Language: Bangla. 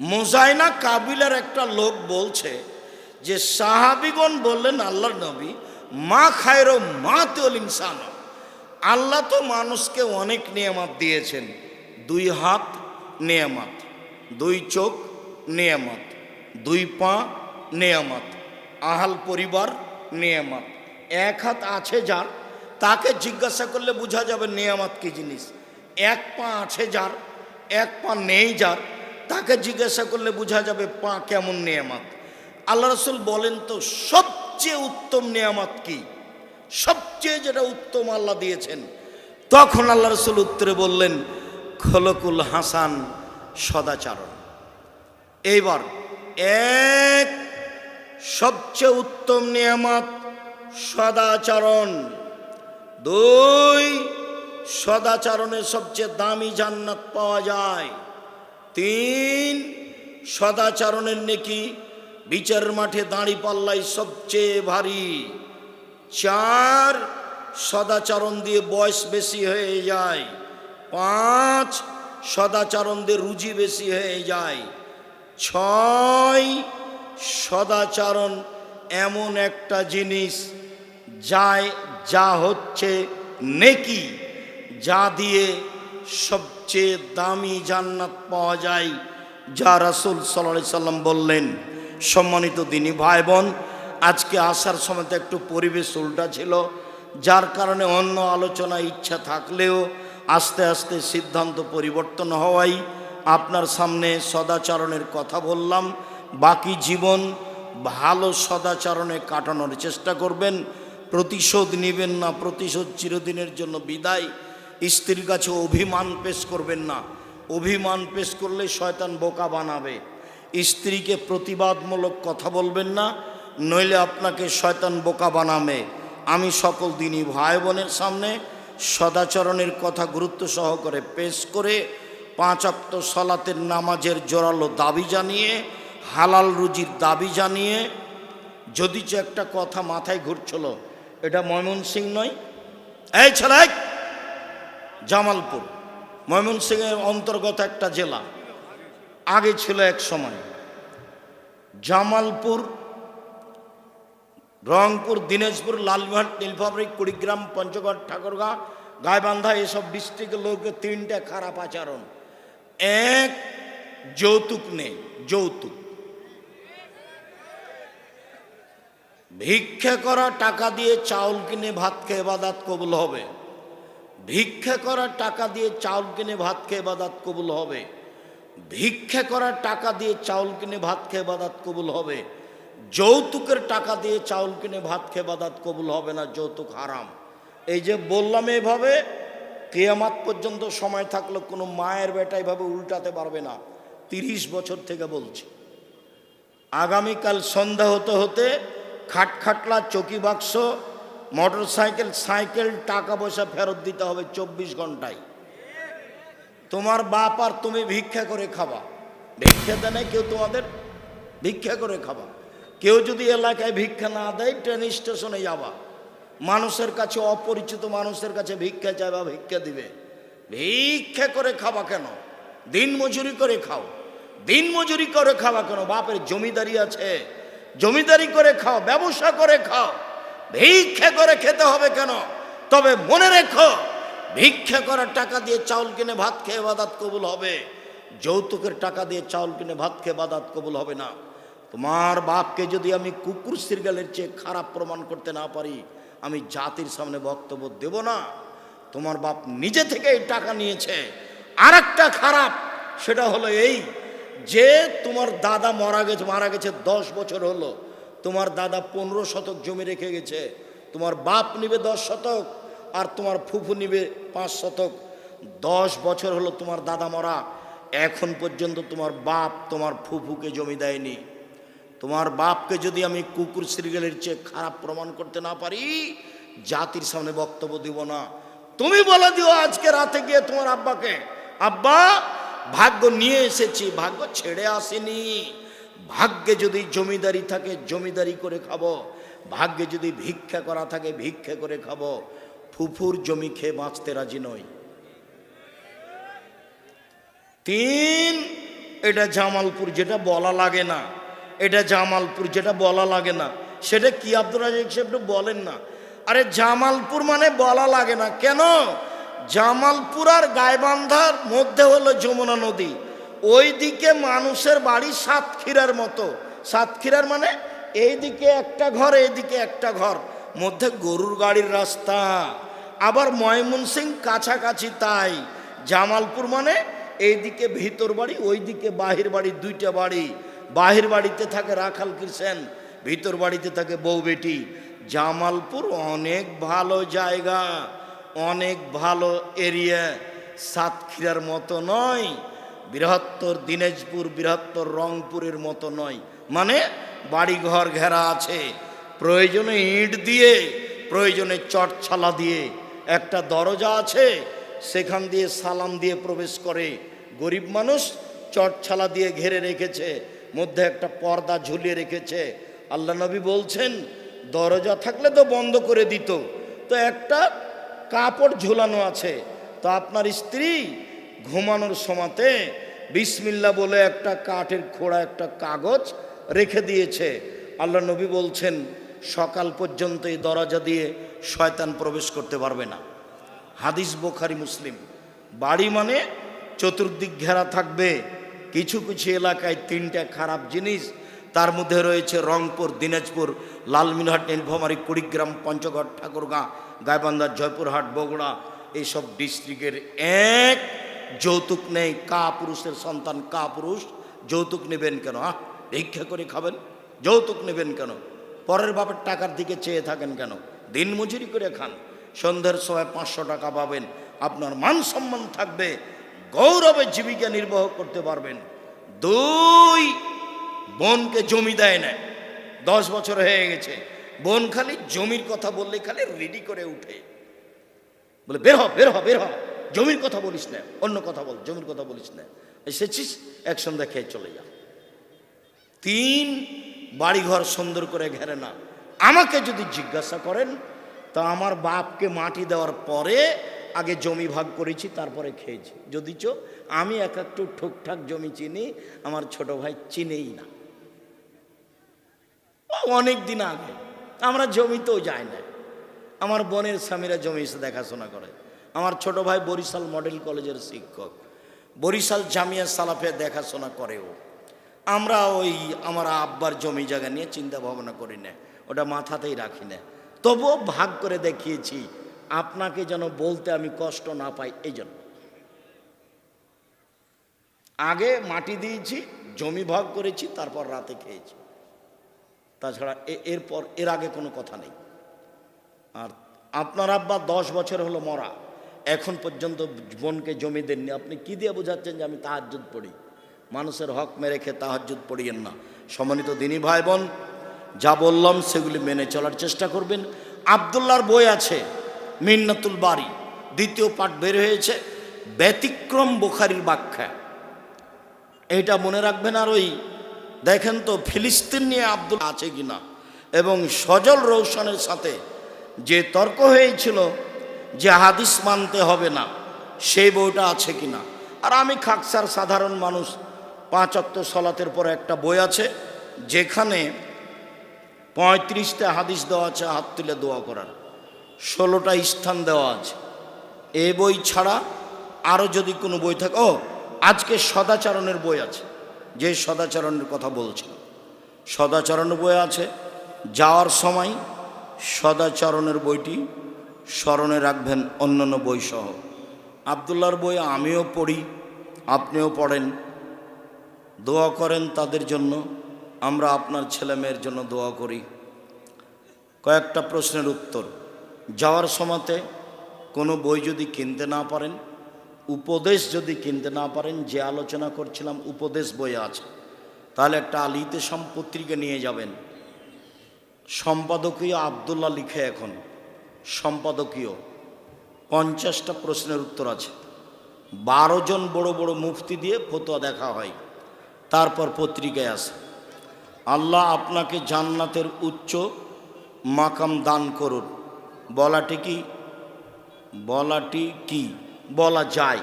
মোজাইনা কাবিলার একটা লোক বলছে যে, সাহাবিগণ বললেন, আল্লাহর নবী, মা খায়রো মা তেল ইনসান। আল্লাহ তো মানুষকে অনেক নিয়ামত দিয়েছেন। দুই হাত নিয়ামত, দুই চোখ নিয়ামত, দুই পা নিয়ামত, আহাল পরিবার নিয়ামত। এক হাত আছে যার, তাকে জিজ্ঞাসা করলে বোঝা যাবে নিয়ামত কি জিনিস। এক পা আছে যার, এক পা নেই যার তাকে জিজ্ঞাসা করলে বোঝা যাবে পা কেমন নিয়ামত। আল্লাহ রসুল বলেন তো, সবচেয়ে উত্তম নিয়ামত কি? সবচেয়ে যেটা উত্তম আল্লাহ দিয়েছেন। তখন আল্লাহ রসুল উত্তরে বললেন, খলকুল হাসান সদাচারণ। এইবার এক সবচেয়ে উত্তম নিয়ামত সদাচরণ। দুই সদাচরণে সবচেয়ে দামি জান্নাত পাওয়া যায়। তিন সদাচরণের নেকি, বিচার মাঠে দাঁড়ি পাল্লাই সবচেয়ে ভারী। চার সদাচরণ দিয়ে বয়স বেশি হয়ে যায়। পাঁচ সদাচরণ দিয়ে রুজি বেশি হয়ে যায়। ছয় সদাচরণ এমন একটা জিনিস যায়, যা হচ্ছে নেকি, যা দিয়ে সবচেয়ে দামি জান্নাত পাওয়া যায়, যা রাসুল সাল্লাহ সাল্লাম বললেন। সম্মানিত দিনী ভাই বোন আজকে আসার সময় তো একটু পরিবেশ উল্টা ছিল, যার কারণে অন্য আলোচনা ইচ্ছা থাকলেও আস্তে আস্তে সিদ্ধান্ত পরিবর্তন হওয়াই আপনার সামনে সদাচরণের কথা বললাম। বাকি জীবন ভালো সদাচরণে কাটানোর চেষ্টা করবেন। প্রতিশোধ নেবেন না, প্রতিশোধ চিরদিনের জন্য বিদায়। স্ত্রীর কাছে অভিমান পেশ করবেন না। অভিমান পেশ করলে শয়তান বোকা বানাবে। স্ত্রীকে প্রতিবাদমূলক কথা বলবেন না, নইলে আপনাকে শয়তান বোকা বানাবে। আমি সকল দিনই ভাই বোনের সামনে সদাচরণের কথা গুরুত্ব সহকারে পেশ করে পাঁচ অক্ত সলাতের নামাজের জোরালো দাবি জানিয়ে, হালাল রুজির দাবি জানিয়ে, যদি যে একটা কথা মাথায় ঘুরছিল, এটা ময়মনসিং নয়। এই ছেলে জামালপুর। ময়মনসিংহের অন্তর্গত একটা জেলা। আগে ছিল এক সময়। জামালপুর, রংপুর, দিনাজপুর, লালমোহন নীলফাবরিক কুড়িগ্রাম, পঞ্চগড়, ঠাকুরগাঁ, গাইবান্ধা, এসব ডিস্ট্রিক্টের লোকের তিনটে খারাপ আচরণ। এক, যৌতুক নেই, যৌতুক। ভিক্ষা করা টাকা দিয়ে চাউল কিনে ভাত খেয়ে বাদাত কবুল হবে। ভিক্ষা করার টাকা দিয়ে চাউল কিনে ভাত খেয়ে বাদাত কবুল হবে। ভিক্ষা করার টাকা দিয়ে চাউল কিনে ভাত খেয়ে বাদাত কবুল হবে। যৌতুকের টাকা দিয়ে চাউল কিনে ভাত খেয়ে বাদাত কবুল হবে না, যৌতুক হারাম। এই যে বললাম এভাবে, কেয়ামাত পর্যন্ত সময় থাকলে কোনো মায়ের বেটা এভাবে উল্টাতে পারবে না। তিরিশ বছর থেকে বলছি। আগামীকাল সন্ধ্যা হতে হতে খাটখাটলা চকি বাক্স মোটর সাইকেল সাইকেল টাকা পয়সা ফেরত দিতে হবে চব্বিশ ঘন্টায়। তোমার বাপ আর তুমি ভিক্ষা করে খাবা। ভিক্ষা দেয় কেউ তোমাদের ভিক্ষা করে খাবা। কেউ যদি এলাকায় ভিক্ষা না দেয় ট্রেন স্টেশনে যাবা। মানুষের কাছে, অপরিচিত মানুষের কাছে ভিক্ষা চাইবা, ভিক্ষা দিবে। ভিক্ষা করে খাবা কেন? দিন মজুরি করে খাও। দিন মজুরি করে খাওয়া কেন? বাপের জমিদারি আছে। জমিদারি করে খাও, ব্যবসা করে খাও। ভিক্ষা করে খেতে হবে কেন? তবে মনে রেখো, ভিক্ষা করার টাকা দিয়ে চাউল কিনে ভাত খেয়ে বাদাত কবুল হবে। যৌতুকের টাকা দিয়ে চাউল কিনে ভাত খেয়ে বাদাত কবুল হবে না। তোমার বাপকে যদি আমি কুকুর সিরগালের চেয়ে খারাপ প্রমাণ করতে না পারি, আমি জাতির সামনে বক্তব্য দেব না। তোমার বাপ নিজে থেকে এই টাকা নিয়েছে। আর একটা খারাপ, সেটা হলো এই যে তোমার দাদা মারা গেছে মারা গেছে দশ বছর হলো। তোমার দাদা পনেরো শতক জমি রেখে গেছে। তোমার বাপ নিবে দশ শতক, আর তোমার ফুফু নিবে পাঁচ শতক। দশ বছর হলো তোমার দাদা মরা। এখন পর্যন্ত তোমার বাপ তোমার ফুফুকে জমি দেয়নি। তোমার বাপকে যদি আমি কুকুর সিরিয়ালের চেয়ে খারাপ প্রমাণ করতে না পারি, জাতির সামনে বক্তব্য দিব না। তুমি বলে দিও আজকে রাতে গিয়ে তোমার আব্বাকে, আব্বা, ভাগ্য নিয়ে এসেছি, ভাগ্য ছেড়ে আসেনি। ভাগ্যে যদি জমিদারি থাকে, জমিদারি করে খাব। ভাগ্যে যদি ভিক্ষা করা থাকে, ভিক্ষা করে খাব। ফুফুর জমি খেয়ে বাঁচতে রাজি নই। তিন, এটা জামালপুর যেটা বলা লাগে না। এটা জামালপুর যেটা বলা লাগে না। সেটা কি আব্দুল রাজাক সাহেব একটু বলেন না। আরে জামালপুর মানে বলা লাগে না। কেন? জামালপুর আর গাইবান্ধার মধ্যে হলো যমুনা নদী। ওই দিকে মানুষের বাড়ি সাতক্ষীরার মতো। সাতক্ষীরার মানে এইদিকে একটা ঘর, এইদিকে একটা ঘর। মধ্যে গরুর গাড়ির রাস্তা। আবার ময়মনসিং কাছাকাছি তাই। জামালপুর মানে এইদিকে ভিতর বাড়ি, ওইদিকে বাহির বাড়ি, দুইটা বাড়ি। বাহির বাড়িতে থাকে রাখাল কৃষেন ভিতর বাড়িতে থাকে বউ বেটি। জামালপুর অনেক ভালো জায়গা, অনেক ভালো এরিয়া। সাতক্ষীরার মতো নয়। বৃহত্তর দিনাজপুর, বৃহত্তর রংপুরের মতো নয়। মানে বাড়িঘর ঘেরা আছে। প্রয়োজনে ইট দিয়ে, প্রয়োজনে চটছালা দিয়ে, একটা দরজা আছে, সেখান দিয়ে সালাম দিয়ে প্রবেশ করে। গরিব মানুষ চটছালা দিয়ে ঘেরে রেখেছে, মধ্যে একটা পর্দা ঝুলিয়ে রেখেছে। আল্লাহ নবী বলছেন, দরজা থাকলে তো বন্ধ করে দিত। তো একটা কাপড় ঝুলানো আছে। তো আপনার স্ত্রী ঘুমানোর সময়তে বিসমিল্লা বলে একটা কাঠের খোড়া, একটা কাগজ রেখে দিয়েছে। আল্লাহ নবী বলছেন, সকাল পর্যন্ত এই দরজা দিয়ে শয়তান প্রবেশ করতে পারবে না। হাদিস বোখারি, মুসলিম। বাড়ি মানে চতুর্দিক ঘেরা থাকবে। কিছু কিছু এলাকায় তিনটা খারাপ জিনিস। তার মধ্যে রয়েছে রংপুর, দিনাজপুর, লালমিনহাট, নীলফামারী, কুড়িগ্রাম, পঞ্চগড়, ঠাকুরগাঁ, গাইবান্ধা, জয়পুরহাট, বগুড়া। এইসব ডিস্ট্রিক্টের এক যৌতুক নেই, কা পুরুষের সন্তান, কা পুরুষ, যৌতুক নেবেন কেন, আহ? ভিক্ষা করে খাবেন? যৌতুক নেবেন কেন? পরের বাপের টাকার দিকে চেয়ে থাকেন কেন? দিন মজুরি করে খান। সন্ধ্যের সময় পাঁচশো টাকা পাবেন। আপনার মান সম্মান থাকবে। গৌরবে জীবিকা নির্বাহ করতে পারবেন। দুই, বোনকে জমি দেয় না। দশ বছর হয়ে গেছে। বোন খালি জমির কথা বললে খালি রেডি করে উঠে। বলে, বের হ বের হ বের হ। জমির কথা বলিস না, অন্য কথা বল, জমির কথা বলিস না। এসেছিস, এক সন্ধ্যা খেয়ে চলে যা। তিন, বাড়িঘর সুন্দর করে ঘেরে না। আমাকে যদি জিজ্ঞাসা করেন, তা আমার বাপকে মাটি দেওয়ার পরে আগে জমি ভাগ করেছি, তারপরে খেয়েছি। যদি চো, আমি এক একটু ঠুকঠাক জমি চিনি, আমার ছোট ভাই চিনেই না। অনেক দিন আগে, আমরা জমিতেও যাই না আমার বোনের স্বামীরা জমি এসে দেখাশোনা করে। আমার ছোট ভাই বরিশাল মডেল কলেজের শিক্ষক। বরিশাল জামিয়া সালাফে দেখাশোনা করেও। আমরা ওই আমার আব্বার জমি জায়গা নিয়ে চিন্তা ভাবনা করি না, ওটা মাথাতেই রাখি না। তবুও ভাগ করে দেখিয়েছি, আপনাকে যেন বলতে আমি কষ্ট না পাই এই জন্য আগে মাটি দিয়েছি, জমি ভাগ করেছি, তারপর রাতে খেয়েছি। তাছাড়া এরপর, এর আগে কোনো কথা নেই। আর আপনার আব্বা দশ বছর হলো মরা। এখন পর্যন্ত বোনকে জমি দেননি। আপনি কি দিয়ে বোঝাচ্ছেন যে আমি তাহাজ্জুদ পড়ি? মানুষের হক মেরে খেয়ে তাহাজ্জুদ পড়িয়েন না। সম্মানিত দিনী ভাই বোন যা বললাম সেগুলি মেনে চলার চেষ্টা করবেন। আবদুল্লার বই আছে, মিন্নাতুল বাড়ি দ্বিতীয় পাঠ বের হয়েছে, ব্যতিক্রম বোখারির ব্যাখ্যা। এইটা মনে রাখবেন আর ওই, দেখেন তো, ফিলিস্তিন নিয়ে আব্দুল আছে কিনা। এবং সজল রৌশনের সাথে যে তর্ক হয়েছিল যে হাদিস মানতে হবে না, সেই বইটা আছে কিনা? আর আমি খাকসার সাধারণ মানুষ, পাঁচ অক্ত সলাতের পর একটা বই আছে, যেখানে পঁয়ত্রিশটা হাদিস দেওয়া আছে, হাত তুলে দোয়া করার। ষোলোটা স্থান দেওয়া আছে। এ বই ছাড়া আরও যদি কোনো বই থাকে, ও, আজকে সদাচরণের বই আছে, যে সদাচরণের কথা বলছিল। সদাচরণের বই আছে, যাওয়ার সময় সদাচরণের বইটি স্মরণে রাখবেন অন্যান্য বই সহ আবদুল্লার বই আমিও পড়ি, আপনিও পড়েন। দোয়া করেন তাদের জন্য, আমরা আপনার ছেলে মেয়ের জন্য দোয়া করি। কয়েকটা প্রশ্নের উত্তর। যাওয়ার সময়তে কোনো বই যদি কিনতে না পারেন, উপদেশ যদি কিনতে না পারেন, যে আলোচনা করছিলাম উপদেশ বই আছে, তাহলে একটা আলিতে পত্রিকা নিয়ে যাবেন। সম্পাদকীয় আবদুল্লাহ লিখে এখন। সম্পাদকীয়। পঞ্চাশটা প্রশ্নের উত্তর আছে। বারো জন বড় বড় মুফতি দিয়ে ফতোয়া দেখা হয়। তারপর পত্রিকায় আসে। আল্লাহ আপনাকে জান্নাতের উচ্চ মাকাম দান করুন। বলাটি কি? বলাটি কি? বলা যায়।